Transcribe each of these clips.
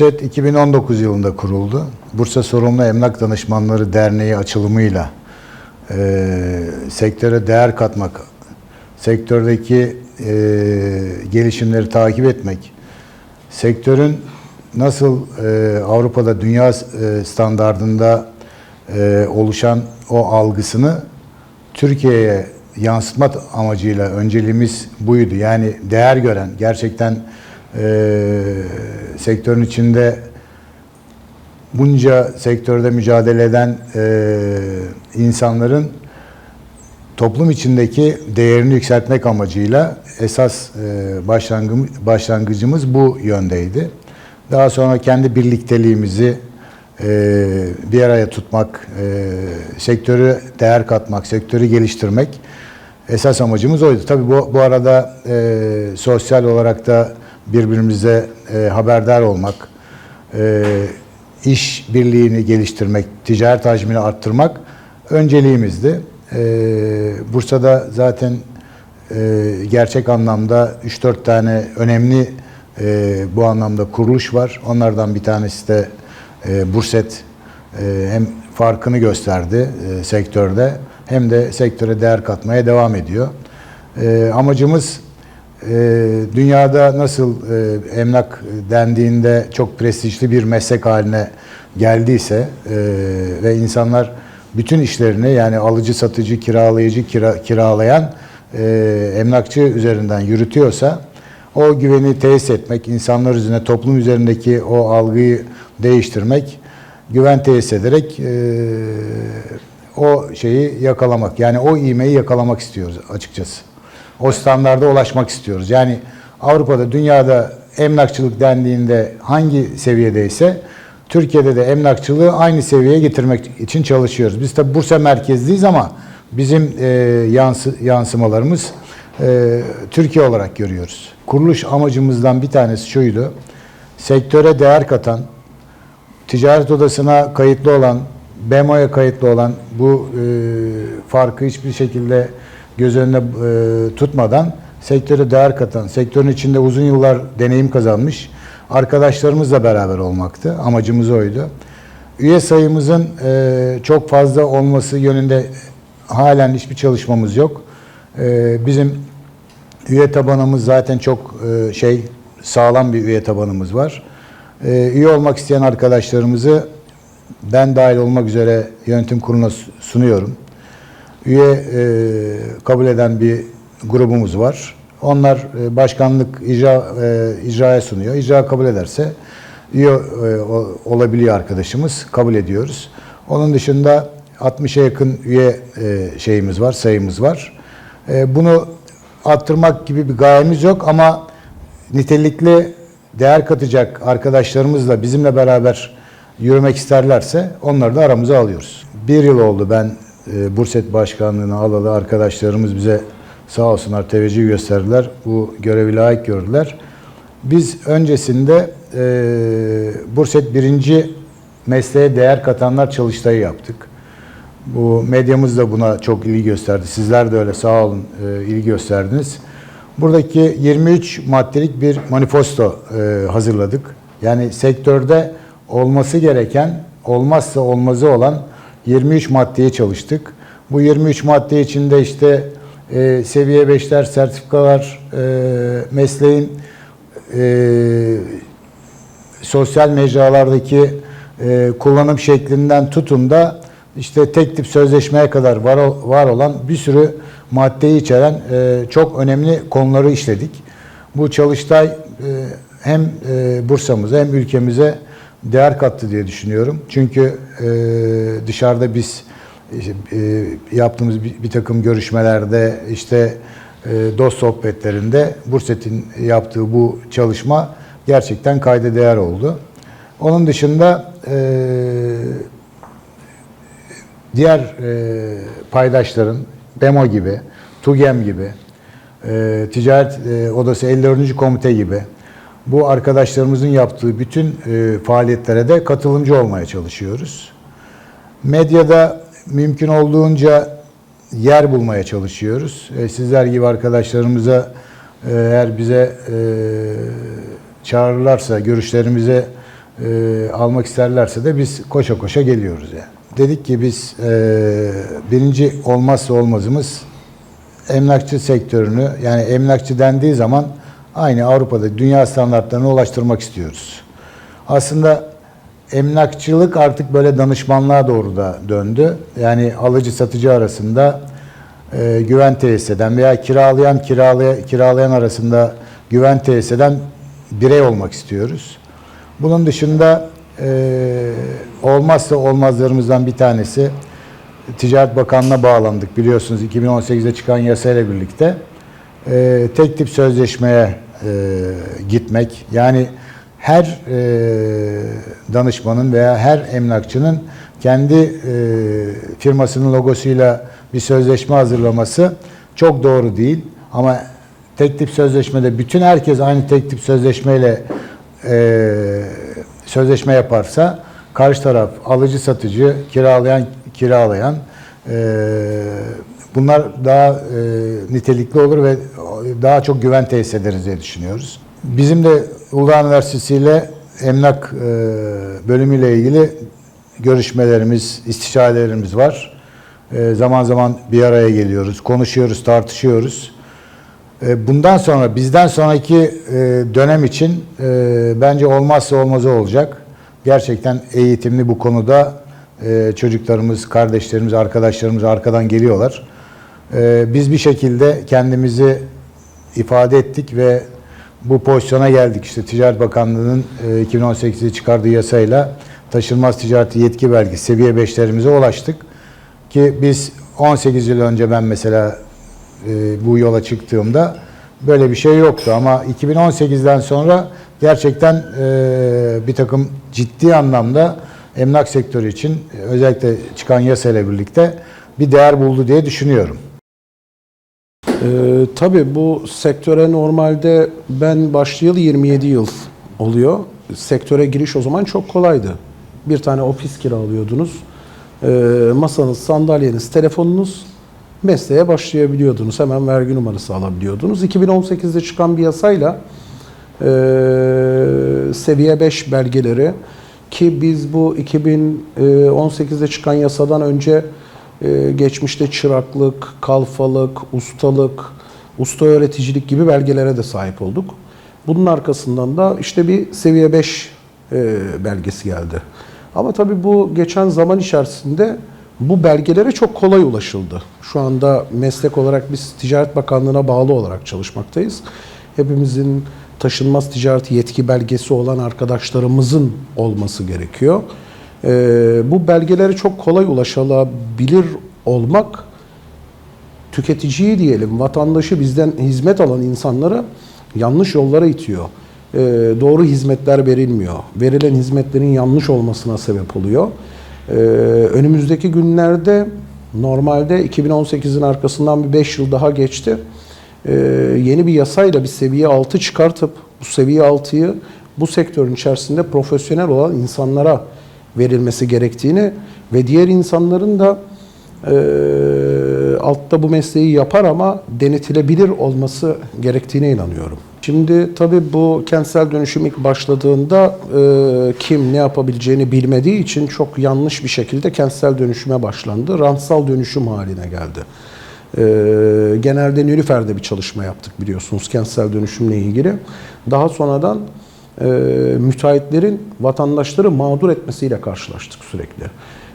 Burset 2019 yılında kuruldu. Bursa Sorumlu Emlak Danışmanları Derneği açılımıyla e, sektöre değer katmak, sektördeki e, gelişimleri takip etmek, sektörün nasıl e, Avrupa'da dünya e, standardında e, oluşan o algısını Türkiye'ye yansıtmak amacıyla önceliğimiz buydu. Yani değer gören, gerçekten e, sektörün içinde bunca sektörde mücadele eden e, insanların toplum içindeki değerini yükseltmek amacıyla esas e, başlangı- başlangıcımız bu yöndeydi. Daha sonra kendi birlikteliğimizi e, bir araya tutmak, e, sektörü değer katmak, sektörü geliştirmek esas amacımız oydu. Tabii bu, bu arada e, sosyal olarak da birbirimize e, haberdar olmak, e, iş birliğini geliştirmek, ticaret hacmini arttırmak önceliğimizdi. E, Bursa'da zaten e, gerçek anlamda 3-4 tane önemli e, bu anlamda kuruluş var. Onlardan bir tanesi de e, Burset e, hem farkını gösterdi e, sektörde hem de sektöre değer katmaya devam ediyor. E, amacımız dünyada nasıl e, emlak dendiğinde çok prestijli bir meslek haline geldiyse e, ve insanlar bütün işlerini yani alıcı, satıcı, kiralayıcı, kira, kiralayan e, emlakçı üzerinden yürütüyorsa o güveni tesis etmek, insanlar üzerine, toplum üzerindeki o algıyı değiştirmek, güven tesis ederek o şeyi yakalamak. Yani o ivmeyi yakalamak istiyoruz açıkçası. O standarda ulaşmak istiyoruz. Yani Avrupa'da, dünyada emlakçılık dendiğinde hangi seviyedeyse Türkiye'de de emlakçılığı aynı seviyeye getirmek için çalışıyoruz. Biz tabi Bursa merkezliyiz ama bizim e, yansı, yansımalarımız e, Türkiye olarak görüyoruz. Kuruluş amacımızdan bir tanesi şuydu. Sektöre değer katan, ticaret odasına kayıtlı olan, BEMO'ya kayıtlı olan bu e, farkı hiçbir şekilde göz önüne e, tutmadan sektöre değer katan, sektörün içinde uzun yıllar deneyim kazanmış arkadaşlarımızla beraber olmaktı. Amacımız oydu. Üye sayımızın e, çok fazla olması yönünde halen hiçbir çalışmamız yok. E, bizim üye tabanımız zaten çok e, şey sağlam bir üye tabanımız var. E, üye olmak isteyen arkadaşlarımızı ben dahil olmak üzere yönetim kuruluna sunuyorum. Üye e, kabul eden bir grubumuz var. Onlar e, başkanlık icra e, icraya sunuyor. İcra kabul ederse üye e, olabiliyor arkadaşımız. Kabul ediyoruz. Onun dışında 60'a yakın üye e, şeyimiz var, sayımız var. E, bunu arttırmak gibi bir gayemiz yok ama nitelikli değer katacak arkadaşlarımızla bizimle beraber yürümek isterlerse onları da aramıza alıyoruz. Bir yıl oldu ben e, Burset Başkanlığı'nı alalı arkadaşlarımız bize sağ olsunlar teveccüh gösterdiler. Bu görevi layık gördüler. Biz öncesinde e, Burset birinci mesleğe değer katanlar çalıştayı yaptık. Bu medyamız da buna çok ilgi gösterdi. Sizler de öyle sağ olun e, ilgi gösterdiniz. Buradaki 23 maddelik bir manifesto e, hazırladık. Yani sektörde olması gereken, olmazsa olmazı olan 23 maddeye çalıştık. Bu 23 madde içinde işte e, seviye 5'ler, sertifikalar, e, mesleğin e, sosyal mecralardaki e, kullanım şeklinden tutun da işte tek tip sözleşmeye kadar var, var olan bir sürü maddeyi içeren e, çok önemli konuları işledik. Bu çalıştay e, hem e, Bursa'mıza hem ülkemize değer kattı diye düşünüyorum. Çünkü e, dışarıda biz işte, e, yaptığımız bir, bir takım görüşmelerde işte e, dost sohbetlerinde Burset'in yaptığı bu çalışma gerçekten kayda değer oldu. Onun dışında e, diğer e, paydaşların BEMO gibi, TUGEM gibi, e, Ticaret e, Odası 54. Komite gibi bu arkadaşlarımızın yaptığı bütün e, faaliyetlere de katılımcı olmaya çalışıyoruz. Medyada mümkün olduğunca yer bulmaya çalışıyoruz. E, sizler gibi arkadaşlarımıza e, eğer bize e, çağırırlarsa, görüşlerimize e, almak isterlerse de biz koşa koşa geliyoruz yani. Dedik ki biz e, birinci olmazsa olmazımız emlakçı sektörünü yani emlakçı dendiği zaman aynı Avrupa'da dünya standartlarına ulaştırmak istiyoruz. Aslında emlakçılık artık böyle danışmanlığa doğru da döndü. Yani alıcı satıcı arasında e, güven tesis eden veya kiralayan kiralaya, kiralayan arasında güven tesis eden birey olmak istiyoruz. Bunun dışında e, olmazsa olmazlarımızdan bir tanesi Ticaret Bakanlığı'na bağlandık biliyorsunuz 2018'de çıkan yasayla birlikte. E, tek tip sözleşmeye e, gitmek yani her e, danışmanın veya her emlakçının kendi e, firmasının logosuyla bir sözleşme hazırlaması çok doğru değil. Ama tek tip sözleşmede bütün herkes aynı tek tip sözleşmeyle e, sözleşme yaparsa karşı taraf alıcı satıcı kiralayan kiralayan e, bunlar daha e, nitelikli olur ve daha çok güven tesis ederiz diye düşünüyoruz. Bizim de Uludağ Üniversitesi ile emlak e, bölümüyle ilgili görüşmelerimiz, istişarelerimiz var. E, zaman zaman bir araya geliyoruz, konuşuyoruz, tartışıyoruz. E, bundan sonra, bizden sonraki e, dönem için e, bence olmazsa olmazı olacak. Gerçekten eğitimli bu konuda e, çocuklarımız, kardeşlerimiz, arkadaşlarımız arkadan geliyorlar. E, biz bir şekilde kendimizi ifade ettik ve bu pozisyona geldik. İşte Ticaret Bakanlığı'nın e, 2018'de çıkardığı yasayla taşınmaz ticareti yetki belgesi seviye 5'lerimize ulaştık. Ki biz 18 yıl önce ben mesela e, bu yola çıktığımda böyle bir şey yoktu. Ama 2018'den sonra gerçekten e, bir takım ciddi anlamda emlak sektörü için e, özellikle çıkan yasayla birlikte bir değer buldu diye düşünüyorum. Ee, tabii bu sektöre normalde ben başlayalı 27 yıl oluyor. Sektöre giriş o zaman çok kolaydı. Bir tane ofis kiralıyordunuz. Ee, masanız, sandalyeniz, telefonunuz mesleğe başlayabiliyordunuz. Hemen vergi numarası alabiliyordunuz. 2018'de çıkan bir yasayla e, seviye 5 belgeleri ki biz bu 2018'de çıkan yasadan önce ee, geçmişte çıraklık, kalfalık, ustalık, usta öğreticilik gibi belgelere de sahip olduk. Bunun arkasından da işte bir seviye 5 e, belgesi geldi. Ama tabii bu geçen zaman içerisinde bu belgelere çok kolay ulaşıldı. Şu anda meslek olarak biz Ticaret Bakanlığı'na bağlı olarak çalışmaktayız. Hepimizin taşınmaz ticareti yetki belgesi olan arkadaşlarımızın olması gerekiyor. Ee, bu belgelere çok kolay ulaşılabilir olmak tüketiciyi diyelim, vatandaşı bizden hizmet alan insanları yanlış yollara itiyor. Ee, doğru hizmetler verilmiyor. Verilen hizmetlerin yanlış olmasına sebep oluyor. Ee, önümüzdeki günlerde normalde 2018'in arkasından bir 5 yıl daha geçti. Ee, yeni bir yasayla bir seviye 6 çıkartıp bu seviye 6'yı bu sektörün içerisinde profesyonel olan insanlara verilmesi gerektiğini ve diğer insanların da e, altta bu mesleği yapar ama denetilebilir olması gerektiğine inanıyorum. Şimdi tabii bu kentsel dönüşüm ilk başladığında e, kim ne yapabileceğini bilmediği için çok yanlış bir şekilde kentsel dönüşüme başlandı. Rantsal dönüşüm haline geldi. E, genelde Nülüfer'de bir çalışma yaptık biliyorsunuz kentsel dönüşümle ilgili. Daha sonradan e, müteahhitlerin vatandaşları mağdur etmesiyle karşılaştık sürekli.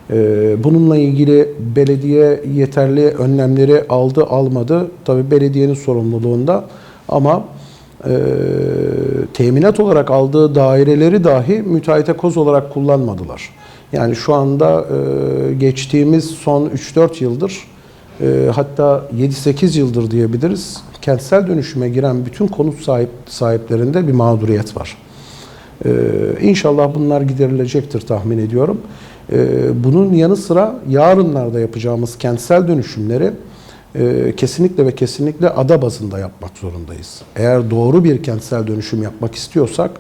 E, bununla ilgili belediye yeterli önlemleri aldı almadı tabi belediyenin sorumluluğunda ama e, teminat olarak aldığı daireleri dahi müteahhite koz olarak kullanmadılar. Yani şu anda e, geçtiğimiz son 3-4 yıldır e, hatta 7-8 yıldır diyebiliriz kentsel dönüşüme giren bütün konut sahip sahiplerinde bir mağduriyet var. Ee, inşallah bunlar giderilecektir tahmin ediyorum. Ee, bunun yanı sıra yarınlarda yapacağımız kentsel dönüşümleri e, kesinlikle ve kesinlikle ada bazında yapmak zorundayız. Eğer doğru bir kentsel dönüşüm yapmak istiyorsak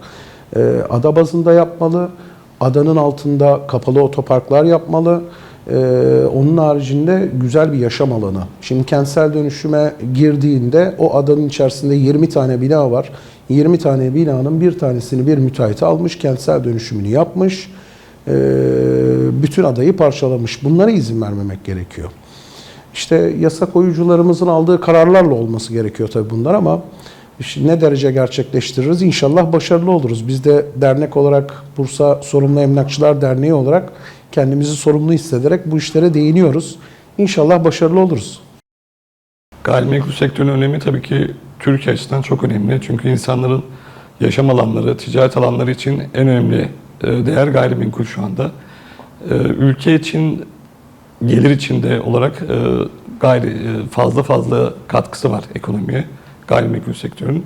e, ada bazında yapmalı, adanın altında kapalı otoparklar yapmalı, Ee, onun haricinde güzel bir yaşam alanı. Şimdi kentsel dönüşüme girdiğinde o adanın içerisinde 20 tane bina var. 20 tane binanın bir tanesini bir müteahhit almış, kentsel dönüşümünü yapmış. Ee, bütün adayı parçalamış. Bunlara izin vermemek gerekiyor. İşte yasa koyucularımızın aldığı kararlarla olması gerekiyor tabii bunlar ama ne derece gerçekleştiririz? İnşallah başarılı oluruz. Biz de dernek olarak Bursa Sorumlu Emlakçılar Derneği olarak kendimizi sorumlu hissederek bu işlere değiniyoruz. İnşallah başarılı oluruz. Gayrimenkul sektörünün önemi tabii ki Türkiye açısından çok önemli. Çünkü insanların yaşam alanları, ticaret alanları için en önemli e, değer gayrimenkul şu anda. E, Ülke için gelir içinde olarak e, gayri fazla fazla katkısı var ekonomiye gayrimenkul sektörünün.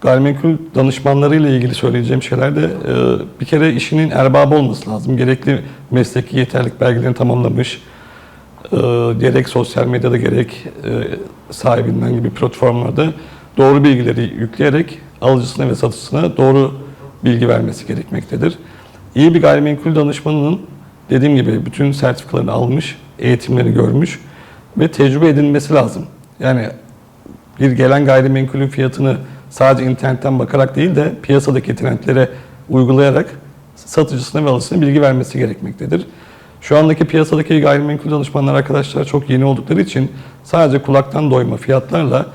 Gayrimenkul danışmanları ile ilgili söyleyeceğim şeyler de e, bir kere işinin erbabı olması lazım. Gerekli mesleki yeterlik belgelerini tamamlamış, e, gerek sosyal medyada gerek e, sahibinden gibi platformlarda doğru bilgileri yükleyerek alıcısına ve satıcısına doğru bilgi vermesi gerekmektedir. İyi bir gayrimenkul danışmanının dediğim gibi bütün sertifikalarını almış, eğitimleri görmüş ve tecrübe edinmesi lazım. Yani bir gelen gayrimenkulün fiyatını sadece internetten bakarak değil de piyasadaki trendlere uygulayarak satıcısına ve alıcısına bilgi vermesi gerekmektedir. Şu andaki piyasadaki gayrimenkul danışmanlar arkadaşlar çok yeni oldukları için sadece kulaktan doyma fiyatlarla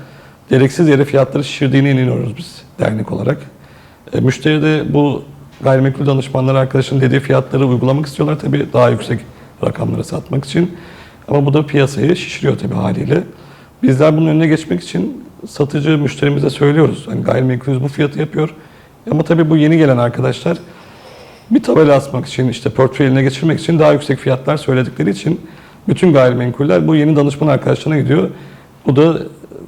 gereksiz yere fiyatları şişirdiğine inanıyoruz biz dernek olarak. E, müşteri de bu gayrimenkul danışmanları arkadaşın dediği fiyatları uygulamak istiyorlar tabii daha yüksek rakamlara satmak için. Ama bu da piyasayı şişiriyor tabii haliyle. Bizler bunun önüne geçmek için satıcı müşterimize söylüyoruz. Hani gayrimenkulümüz bu fiyatı yapıyor. Ama tabii bu yeni gelen arkadaşlar bir tabela asmak için, işte portföy eline geçirmek için daha yüksek fiyatlar söyledikleri için bütün gayrimenkuller bu yeni danışman arkadaşlarına gidiyor. Bu da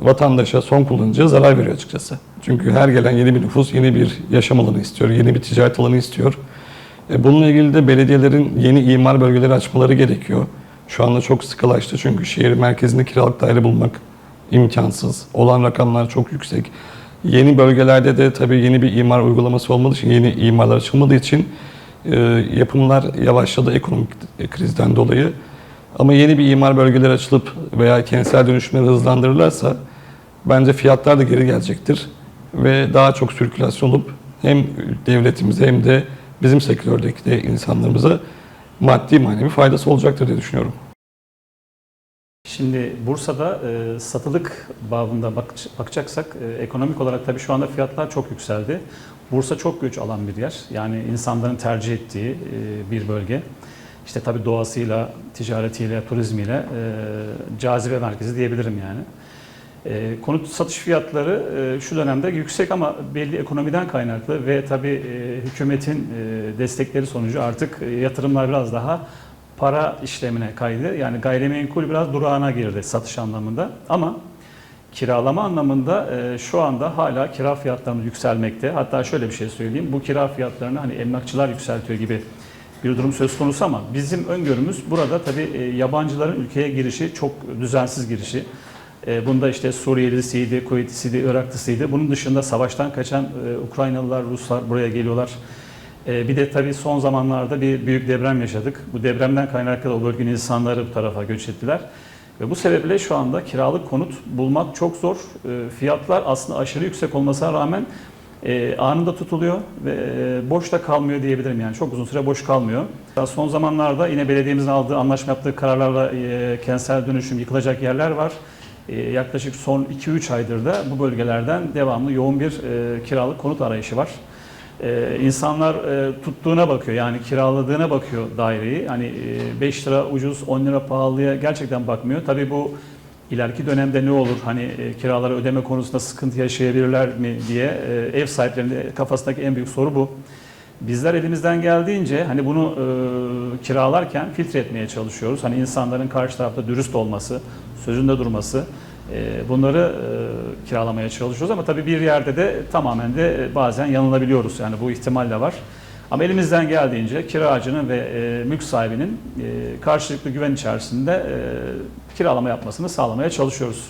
vatandaşa, son kullanıcıya zarar veriyor açıkçası. Çünkü her gelen yeni bir nüfus yeni bir yaşam alanı istiyor, yeni bir ticaret alanı istiyor. E, Bununla ilgili de belediyelerin yeni imar bölgeleri açmaları gerekiyor. Şu anda çok sıkılaştı çünkü şehir merkezinde kiralık daire bulmak imkansız. Olan rakamlar çok yüksek. Yeni bölgelerde de tabii yeni bir imar uygulaması olmadığı için, yeni imarlar açılmadığı için e, yapımlar yavaşladı ekonomik krizden dolayı. Ama yeni bir imar bölgeleri açılıp veya kentsel dönüşümleri hızlandırırlarsa bence fiyatlar da geri gelecektir. Ve daha çok sirkülasyon olup hem devletimize hem de bizim sektördeki de insanlarımıza maddi manevi faydası olacaktır diye düşünüyorum. Şimdi Bursa'da e, satılık babında bak, bakacaksak e, ekonomik olarak tabii şu anda fiyatlar çok yükseldi. Bursa çok göç alan bir yer. Yani insanların tercih ettiği e, bir bölge. İşte tabii doğasıyla, ticaretiyle, turizmiyle e, cazibe merkezi diyebilirim yani. E, konut satış fiyatları e, şu dönemde yüksek ama belli ekonomiden kaynaklı ve tabii e, hükümetin e, destekleri sonucu artık e, yatırımlar biraz daha para işlemine kaydı. Yani gayrimenkul biraz durağına girdi satış anlamında. Ama kiralama anlamında e, şu anda hala kira fiyatlarının yükselmekte. Hatta şöyle bir şey söyleyeyim. Bu kira fiyatlarını hani emlakçılar yükseltiyor gibi bir durum söz konusu ama bizim öngörümüz burada tabii e, yabancıların ülkeye girişi çok düzensiz girişi. E, Bunda işte Suriyelisiydi, Kuveytlisiydi, Iraklısıydı. Bunun dışında savaştan kaçan e, Ukraynalılar, Ruslar buraya geliyorlar. E, Bir de tabii son zamanlarda bir büyük deprem yaşadık. Bu depremden kaynaklı o bölgenin insanları bu tarafa göç ettiler. Ve bu sebeple şu anda kiralık konut bulmak çok zor. E, Fiyatlar aslında aşırı yüksek olmasına rağmen e, anında tutuluyor ve e, boş da kalmıyor diyebilirim yani çok uzun süre boş kalmıyor. Son zamanlarda yine belediyemizin aldığı anlaşma yaptığı kararlarla e, kentsel dönüşüm yıkılacak yerler var. Yaklaşık son 2-3 aydır da bu bölgelerden devamlı yoğun bir kiralık konut arayışı var. Ee, insanlar e, tuttuğuna bakıyor yani kiraladığına bakıyor daireyi. Hani 5 lira ucuz 10 lira pahalıya gerçekten bakmıyor. Tabii bu ileriki dönemde ne olur hani e, kiraları ödeme konusunda sıkıntı yaşayabilirler mi diye e, ev sahiplerinin kafasındaki en büyük soru bu. Bizler elimizden geldiğince hani bunu e, kiralarken filtre etmeye çalışıyoruz. Hani insanların karşı tarafta dürüst olması, sözünde durması, e, bunları e, kiralamaya çalışıyoruz ama tabii bir yerde de tamamen de e, bazen yanılabiliyoruz. Yani bu ihtimal de var. Ama elimizden geldiğince kiracının ve e, mülk sahibinin e, karşılıklı güven içerisinde kiralama yapmasını sağlamaya çalışıyoruz.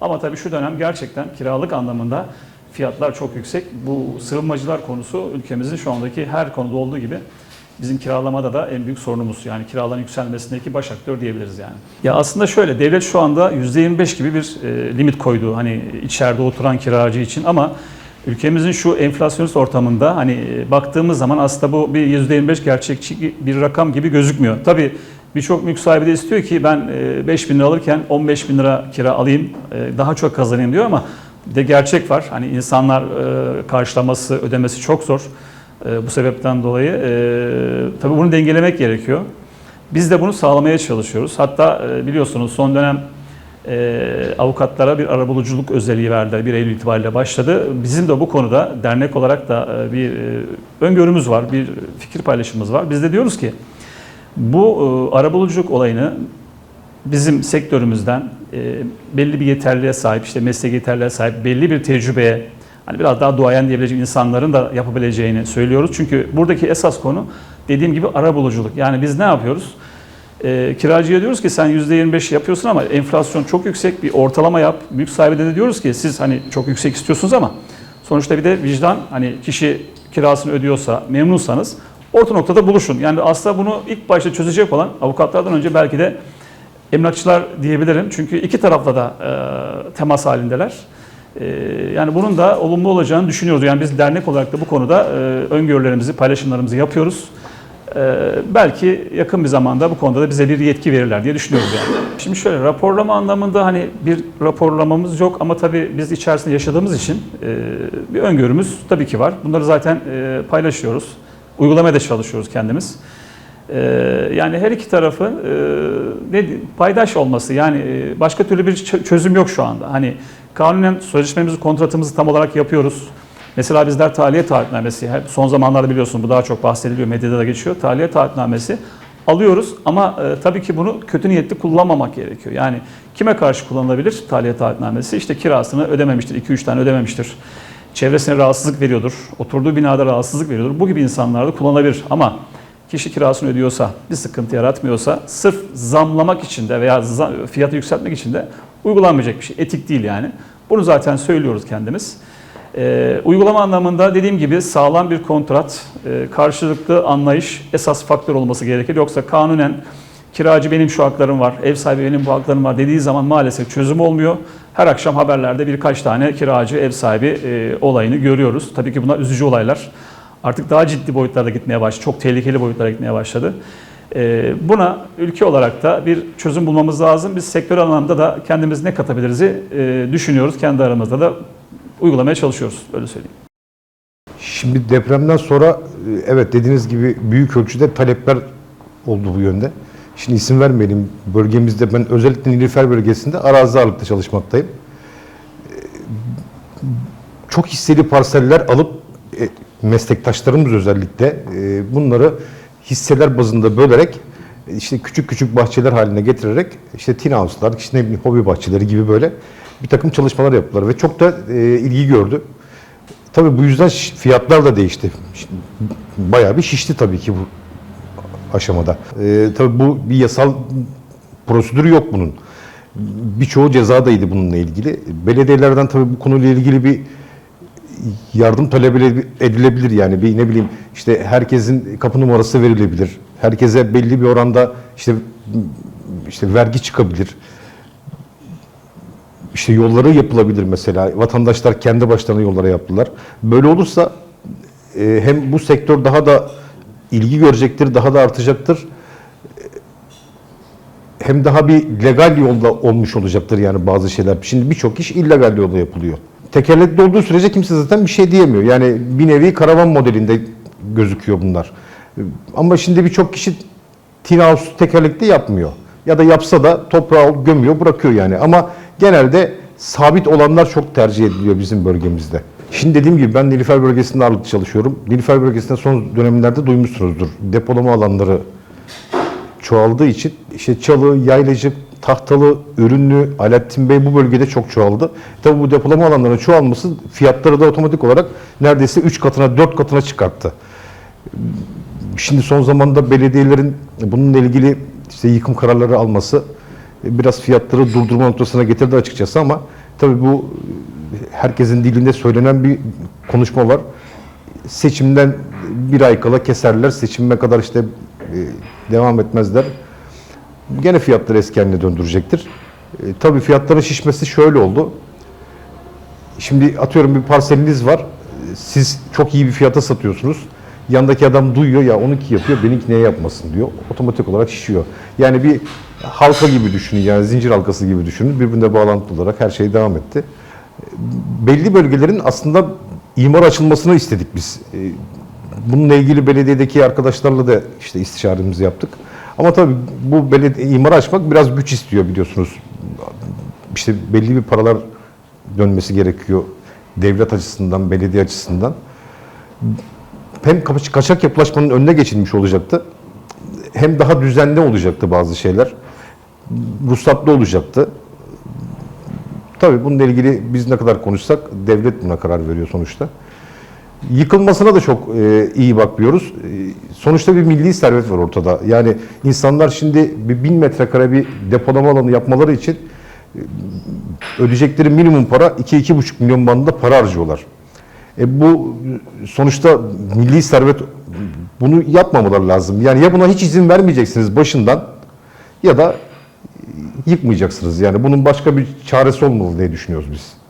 Ama tabii şu dönem gerçekten kiralık anlamında fiyatlar çok yüksek. Bu sığınmacılar konusu ülkemizin şu andaki her konuda olduğu gibi bizim kiralamada da en büyük sorunumuz. Yani kiraların yükselmesindeki baş aktör diyebiliriz yani. Ya aslında şöyle devlet şu anda %25 gibi bir e, limit koydu hani içeride oturan kiracı için ama ülkemizin şu enflasyonist ortamında hani e, baktığımız zaman aslında bu bir %25 gerçekçi bir rakam gibi gözükmüyor. Tabii birçok mülk sahibi de istiyor ki ben e, 5 bin lira alırken 15 bin lira kira alayım e, daha çok kazanayım diyor ama bir de gerçek var. Hani insanlar e, karşılaması, ödemesi çok zor. E, bu sebepten dolayı e, tabii bunu dengelemek gerekiyor. Biz de bunu sağlamaya çalışıyoruz. Hatta e, biliyorsunuz son dönem avukatlara bir arabuluculuk özelliği verdiler. 1 Eylül itibariyle başladı. Bizim de bu konuda dernek olarak da bir e, öngörümüz var, bir fikir paylaşımımız var. Biz de diyoruz ki bu e, arabuluculuk olayını bizim sektörümüzden belli bir yeterliğe sahip, işte meslek yeterliğe sahip, belli bir tecrübeye, hani biraz daha duayen diyebileceğim insanların da yapabileceğini söylüyoruz. Çünkü buradaki esas konu dediğim gibi arabuluculuk. Yani biz ne yapıyoruz? E, kiracıya diyoruz ki sen %25 yapıyorsun ama enflasyon çok yüksek bir ortalama yap. Mülk sahibi de diyoruz ki siz hani çok yüksek istiyorsunuz ama sonuçta bir de vicdan hani kişi kirasını ödüyorsa memnunsanız orta noktada buluşun. Yani aslında bunu ilk başta çözecek olan avukatlardan önce belki de emlakçılar diyebilirim. Çünkü iki tarafla da e, temas halindeler. E, yani bunun da olumlu olacağını düşünüyoruz. Yani biz dernek olarak da bu konuda e, öngörülerimizi, paylaşımlarımızı yapıyoruz. E, belki yakın bir zamanda bu konuda da bize bir yetki verirler diye düşünüyoruz yani. Şimdi şöyle raporlama anlamında hani bir raporlamamız yok ama tabii biz içerisinde yaşadığımız için e, bir öngörümüz tabii ki var. Bunları zaten e, paylaşıyoruz. Uygulamaya da çalışıyoruz kendimiz. Ee, yani her iki tarafın paydaş olması yani başka türlü bir çö- çözüm yok şu anda. Hani kanunen sözleşmemizi, kontratımızı tam olarak yapıyoruz. Mesela bizler tahliye taahhütnamesi, son zamanlarda biliyorsunuz bu daha çok bahsediliyor, medyada da geçiyor. Tahliye taahhütnamesi alıyoruz ama e, tabii ki bunu kötü niyetli kullanmamak gerekiyor. Yani kime karşı kullanılabilir tahliye taahhütnamesi? İşte kirasını ödememiştir, 2-3 tane ödememiştir. Çevresine rahatsızlık veriyordur, oturduğu binada rahatsızlık veriyordur. Bu gibi insanlar da kullanılabilir ama kişi kirasını ödüyorsa, bir sıkıntı yaratmıyorsa sırf zamlamak için de veya fiyatı yükseltmek için de uygulanmayacak bir şey. Etik değil yani. Bunu zaten söylüyoruz kendimiz. Ee, uygulama anlamında dediğim gibi sağlam bir kontrat, e, karşılıklı anlayış esas faktör olması gerekir. Yoksa kanunen kiracı benim şu haklarım var, ev sahibi benim bu haklarım var dediği zaman maalesef çözüm olmuyor. Her akşam haberlerde birkaç tane kiracı, ev sahibi e, olayını görüyoruz. Tabii ki bunlar üzücü olaylar artık daha ciddi boyutlarda gitmeye başladı. Çok tehlikeli boyutlara gitmeye başladı. Ee, Buna ülke olarak da bir çözüm bulmamız lazım. Biz sektör anlamda da kendimiz ne katabiliriz'i e, düşünüyoruz. Kendi aramızda da uygulamaya çalışıyoruz. Öyle söyleyeyim. Şimdi depremden sonra e, evet dediğiniz gibi büyük ölçüde talepler oldu bu yönde. Şimdi isim vermeyelim. Bölgemizde ben özellikle Nilüfer bölgesinde arazi ağırlıklı çalışmaktayım. E, Çok hisseli parseller alıp e, meslektaşlarımız özellikle bunları hisseler bazında bölerek e, işte küçük küçük bahçeler haline getirerek işte tin house'lar, işte hobi bahçeleri gibi böyle bir takım çalışmalar yaptılar ve çok da e, ilgi gördü. Tabii bu yüzden fiyatlar da değişti. Bayağı bir şişti tabii ki bu aşamada. Ee, tabii bu bir yasal prosedürü yok bunun. Birçoğu cezadaydı bununla ilgili. Belediyelerden tabii bu konuyla ilgili bir yardım talep edilebilir yani bir ne bileyim işte herkesin kapı numarası verilebilir. Herkese belli bir oranda işte işte vergi çıkabilir. İşte yolları yapılabilir mesela. Vatandaşlar kendi başlarına yollara yaptılar. Böyle olursa e, hem bu sektör daha da ilgi görecektir, daha da artacaktır. Hem daha bir legal yolda olmuş olacaktır yani bazı şeyler. Şimdi birçok iş illegal yolda yapılıyor. Tekerlekli olduğu sürece kimse zaten bir şey diyemiyor. Yani bir nevi karavan modelinde gözüküyor bunlar. Ama şimdi birçok kişi tin house tekerlekli yapmıyor. Ya da yapsa da toprağı gömüyor, bırakıyor yani. Ama genelde sabit olanlar çok tercih ediliyor bizim bölgemizde. Şimdi dediğim gibi ben Nilüfer bölgesinde ağırlıklı çalışıyorum. Nilüfer bölgesinde son dönemlerde duymuşsunuzdur. Depolama alanları çoğaldığı için işte Çalı, Yaylacık, Tahtalı, Ürünlü, Alaaddin Bey bu bölgede çok çoğaldı. Tabii bu depolama alanlarının çoğalması fiyatları da otomatik olarak neredeyse 3 katına 4 katına çıkarttı. Şimdi son zamanda belediyelerin bununla ilgili işte yıkım kararları alması e, biraz fiyatları durdurma noktasına getirdi açıkçası ama tabii bu e, herkesin dilinde söylenen bir konuşma var. Seçimden bir ay kala keserler. Seçime kadar işte e, devam etmezler. Gene fiyatları eski haline döndürecektir. E, tabii fiyatların şişmesi şöyle oldu. Şimdi atıyorum bir parseliniz var. Siz çok iyi bir fiyata satıyorsunuz. Yandaki adam duyuyor ya onunki yapıyor benimki niye yapmasın diyor. Otomatik olarak şişiyor. Yani bir halka gibi düşünün yani zincir halkası gibi düşünün. Birbirine bağlantılı olarak her şey devam etti. Belli bölgelerin aslında imar açılmasını istedik biz. Ee, Bununla ilgili belediyedeki arkadaşlarla da işte istişaremizi yaptık. Ama tabii bu belediye imar açmak biraz güç istiyor biliyorsunuz. İşte belli bir paralar dönmesi gerekiyor devlet açısından, belediye açısından. Hem kaç- kaçak yapılaşmanın önüne geçilmiş olacaktı. Hem daha düzenli olacaktı bazı şeyler. Ruhsatlı olacaktı. Tabii bununla ilgili biz ne kadar konuşsak devlet buna karar veriyor sonuçta. Yıkılmasına da çok e, iyi bakmıyoruz. E, sonuçta bir milli servet var ortada. Yani insanlar şimdi bir bin metrekare bir depolama alanı yapmaları için e, ödeyecekleri minimum para 2-2,5 milyon bandında para harcıyorlar. E bu sonuçta milli servet bunu yapmamaları lazım. Yani ya buna hiç izin vermeyeceksiniz başından ya da e, yıkmayacaksınız. Yani bunun başka bir çaresi olmalı diye düşünüyoruz biz.